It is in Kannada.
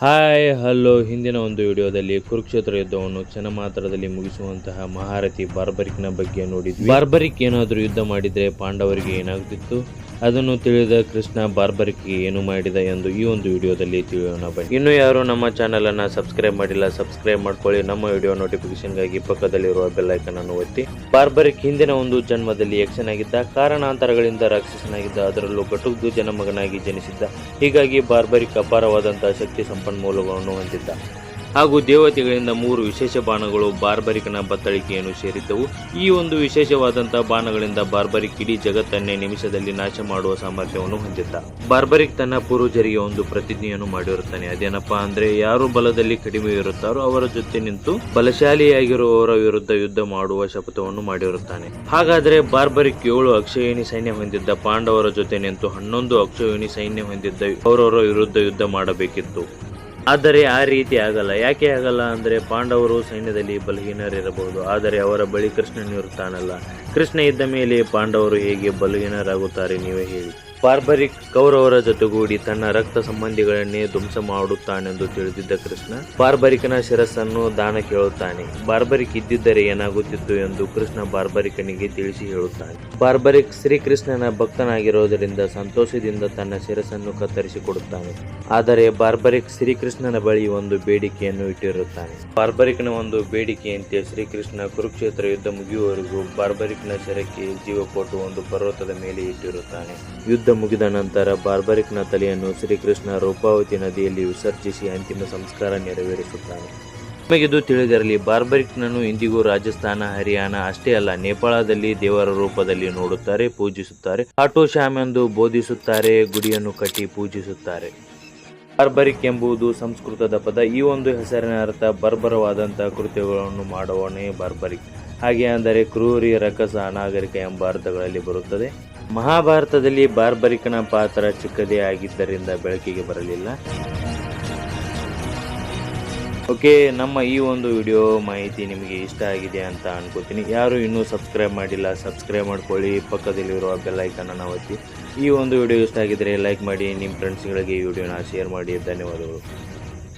Hi, hello. ಹಿಂದಿನ ಒಂದು ವಿಡಿಯೋದಲ್ಲಿ ಕುರುಕ್ಷೇತ್ರ ಯುದ್ಧವನ್ನು ಕ್ಷಣ ಮಾತ್ರದಲ್ಲಿ ಮುಗಿಸುವಂತಹ ಮಹಾರಥಿ ಬಾರ್ಬರಿಕ್ನ ಬಗ್ಗೆ ನೋಡಿದ್ವಿ. ಬಾರ್ಬರಿಕ್ ಏನಾದರೂ ಯುದ್ಧ ಮಾಡಿದ್ರೆ ಪಾಂಡವರಿಗೆ ಏನಾಗುತ್ತಿತ್ತು ಅದನ್ನು ತಿಳಿದ ಕೃಷ್ಣ ಬಾರ್ಬರಿಕ್ಗೆ ಏನು ಮಾಡಿದ ಎಂದು ಈ ಒಂದು ವಿಡಿಯೋದಲ್ಲಿ ತಿಳಿಯೋಣ ಬನ್ನಿ. ಇನ್ನು ಯಾರು ನಮ್ಮ ಚಾನೆಲ್ ಅನ್ನ ಸಬ್ಸ್ಕ್ರೈಬ್ ಮಾಡಿಲ್ಲ ಸಬ್ಸ್ಕ್ರೈಬ್ ಮಾಡ್ಕೊಳ್ಳಿ. ನಮ್ಮ ವಿಡಿಯೋ ನೋಟಿಫಿಕೇಶನ್ಗಾಗಿ ಪಕ್ಕದಲ್ಲಿರುವ ಬೆಲ್ ಐಕನ್ ಅನ್ನು ಒತ್ತಿ. ಬಾರ್ಬರಿಕ್ ಹಿಂದಿನ ಒಂದು ಜನ್ಮದಲ್ಲಿ ಯಕ್ಷನಾಗಿದ್ದ ಕಾರಣಾಂತರಗಳಿಂದ ರಾಕ್ಷಸನಾಗಿದ್ದ, ಅದರಲ್ಲೂ ಕಟುಗ್ದು ಮಗನಾಗಿ ಜನಿಸಿದ್ದ, ಹೀಗಾಗಿ ಬಾರ್ಬರಿಕ್ ಅಪಾರವಾದಂತಹ ಶಕ್ತಿ ಸಂಪನ್ಮೂಲಗಳನ್ನು ಹೊಂದಿದ್ದ. ಹಾಗೂ ದೇವತೆಗಳಿಂದ ಮೂರು ವಿಶೇಷ ಬಾಣಗಳು ಬಾರ್ಬರಿಕನ ಬತ್ತಳಿಕೆಯನ್ನು ಸೇರಿದ್ದವು. ಈ ಒಂದು ವಿಶೇಷವಾದಂತಹ ಬಾಣಗಳಿಂದ ಬಾರ್ಬರಿಕ್ ಇಡೀ ಜಗತ್ತನ್ನೇ ನಿಮಿಷದಲ್ಲಿ ನಾಶ ಮಾಡುವ ಸಾಮರ್ಥ್ಯವನ್ನು ಹೊಂದಿದ್ದ. ಬಾರ್ಬರಿಕ್ ತನ್ನ ಪೂರ್ವಜರಿಗೆ ಒಂದು ಪ್ರತಿಜ್ಞೆಯನ್ನು ಮಾಡಿರುತ್ತಾನೆ. ಅದೇನಪ್ಪಾ ಅಂದ್ರೆ, ಯಾರು ಬಲದಲ್ಲಿ ಕಡಿಮೆ ಇರುತ್ತಾರೋ ಅವರ ಜೊತೆ ನಿಂತು ಬಲಶಾಲಿಯಾಗಿರುವವರ ವಿರುದ್ಧ ಯುದ್ಧ ಮಾಡುವ ಶಪಥವನ್ನು ಮಾಡಿರುತ್ತಾನೆ. ಹಾಗಾದ್ರೆ ಬಾರ್ಬರಿಕ್ ಏಳು ಅಕ್ಷಯೋನಿ ಸೈನ್ಯ ಹೊಂದಿದ್ದ ಪಾಂಡವರ ಜೊತೆ ನಿಂತು ಹನ್ನೊಂದು ಅಕ್ಷಯೋನಿ ಸೈನ್ಯ ಹೊಂದಿದ್ದ ಅವರವರ ವಿರುದ್ಧ ಯುದ್ಧ ಮಾಡಬೇಕಿತ್ತು. ಆದರೆ ಆ ರೀತಿ ಆಗಲ್ಲ. ಯಾಕೆ ಆಗಲ್ಲ ಅಂದ್ರೆ ಪಾಂಡವರು ಸೈನ್ಯದಲ್ಲಿ ಬಲಹೀನರಿರಬಹುದು. ಆದರೆ ಅವರ ಬಳಿ ಕೃಷ್ಣನಿರುತ್ತಾನಲ್ಲ ಕೃಷ್ಣ ಇದ್ದ ಮೇಲೆ ಪಾಂಡವರು ಹೇಗೆ ಬಲಹೀನರಾಗುತ್ತಾರೆ, ನೀವೇ ಹೇಳಿ. ಬಾರ್ಬರಿಕ್ ಕೌರವರ ಜೊತೆಗೂಡಿ ತನ್ನ ರಕ್ತ ಸಂಬಂಧಿಗಳನ್ನೇ ಧ್ವಂಸ ಮಾಡುತ್ತಾನೆಂದು ತಿಳಿದಿದ್ದ ಕೃಷ್ಣ, ಬಾರ್ಬರಿಕನ ಶಿರಸ್ಸನ್ನು ದಾನ ಕೇಳುತ್ತಾನೆ. ಬಾರ್ಬರಿಕ್ ಇದ್ದಿದ್ದರೆ ಏನಾಗುತ್ತಿತ್ತು ಎಂದು ಕೃಷ್ಣ ಬಾರ್ಬರಿಕನಿಗೆ ತಿಳಿಸಿ ಹೇಳುತ್ತಾನೆ. ಬಾರ್ಬರಿಕ್ ಶ್ರೀಕೃಷ್ಣನ ಭಕ್ತನಾಗಿರುವುದರಿಂದ ಸಂತೋಷದಿಂದ ತನ್ನ ಶಿರಸ್ಸನ್ನು ಕತ್ತರಿಸಿಕೊಡುತ್ತಾನೆ. ಆದರೆ ಬಾರ್ಬರಿಕ್ ಶ್ರೀಕೃಷ್ಣನ ಬಳಿ ಒಂದು ಬೇಡಿಕೆಯನ್ನು ಇಟ್ಟಿರುತ್ತಾನೆ. ಬಾರ್ಬರಿಕನ ಒಂದು ಬೇಡಿಕೆಯಂತೆ ಶ್ರೀಕೃಷ್ಣ ಕುರುಕ್ಷೇತ್ರ ಯುದ್ಧ ಮುಗಿಯುವವರೆಗೂ ಬಾರ್ಬರಿಕ್ನ ಶಿರಕ್ಕೆ ಜೀವ ಕೊಟ್ಟು ಒಂದು ಪರ್ವತದ ಮೇಲೆ ಇಟ್ಟಿರುತ್ತಾನೆ. ಯುದ್ಧ ಮುಗಿದ ನಂತರ ಬಾರ್ಬರಿಕ್ನ ತಲೆಯನ್ನು ಶ್ರೀಕೃಷ್ಣ ರೂಪಾವತಿ ನದಿಯಲ್ಲಿ ವಿಸರ್ಜಿಸಿ ಅಂತಿಮ ಸಂಸ್ಕಾರ ನೆರವೇರಿಸುತ್ತಾರೆ ನಿಮಗಿದು ತಿಳಿದಿರಲಿ, ಬಾರ್ಬರಿಕ್ನನ್ನು ಇಂದಿಗೂ ರಾಜಸ್ಥಾನ, ಹರಿಯಾಣ ಅಷ್ಟೇ ಅಲ್ಲ, ನೇಪಾಳದಲ್ಲಿ ದೇವರ ರೂಪದಲ್ಲಿ ನೋಡುತ್ತಾರೆ, ಪೂಜಿಸುತ್ತಾರೆ, ಆಟೋ ಶ್ಯಾಮ್ ಎಂದು ಬೋಧಿಸುತ್ತಾರೆ, ಗುಡಿಯನ್ನು ಕಟ್ಟಿ ಪೂಜಿಸುತ್ತಾರೆ. ಬಾರ್ಬರಿಕ್ ಎಂಬುದು ಸಂಸ್ಕೃತದ ಪದ. ಈ ಒಂದು ಹೆಸರಿನ ಅರ್ಥ ಬರ್ಬರವಾದಂತಹ ಕೃತ್ಯಗಳನ್ನು ಮಾಡುವವನೇ ಬಾರ್ಬರಿಕ್. ಹಾಗೆ ಅಂದರೆ ಕ್ರೂರಿ, ರಕಸ, ಅನಾಗರಿಕ ಎಂಬ ಅರ್ಥಗಳಲ್ಲಿ ಬರುತ್ತದೆ. ಮಹಾಭಾರತದಲ್ಲಿ ಬಾರ್ಬರಿಕನ ಪಾತ್ರ ಚಿಕ್ಕದೇ ಆಗಿದ್ದರಿಂದ ಬೆಳಕಿಗೆ ಬರಲಿಲ್ಲ. ಓಕೆ, ನಮ್ಮ ಈ ಒಂದು ವಿಡಿಯೋ ಮಾಹಿತಿ ನಿಮಗೆ ಇಷ್ಟ ಆಗಿದೆ ಅಂತ ಅನ್ಕೋತೀನಿ. ಯಾರು ಇನ್ನೂ ಸಬ್ಸ್ಕ್ರೈಬ್ ಮಾಡಿಲ್ಲ, ಸಬ್ಸ್ಕ್ರೈಬ್ ಮಾಡ್ಕೊಳ್ಳಿ. ಪಕ್ಕದಲ್ಲಿರುವ ಬೆಲ್ ನಾವು ಒತ್ತಿ. ಈ ಒಂದು ವಿಡಿಯೋ ಇಷ್ಟ ಆಗಿದ್ರೆ ಲೈಕ್ ಮಾಡಿ, ನಿಮ್ಮ ಫ್ರೆಂಡ್ಸ್ಗಳಿಗೆ ಈ ವಿಡಿಯೋನ ಶೇರ್ ಮಾಡಿ. ಧನ್ಯವಾದಗಳು.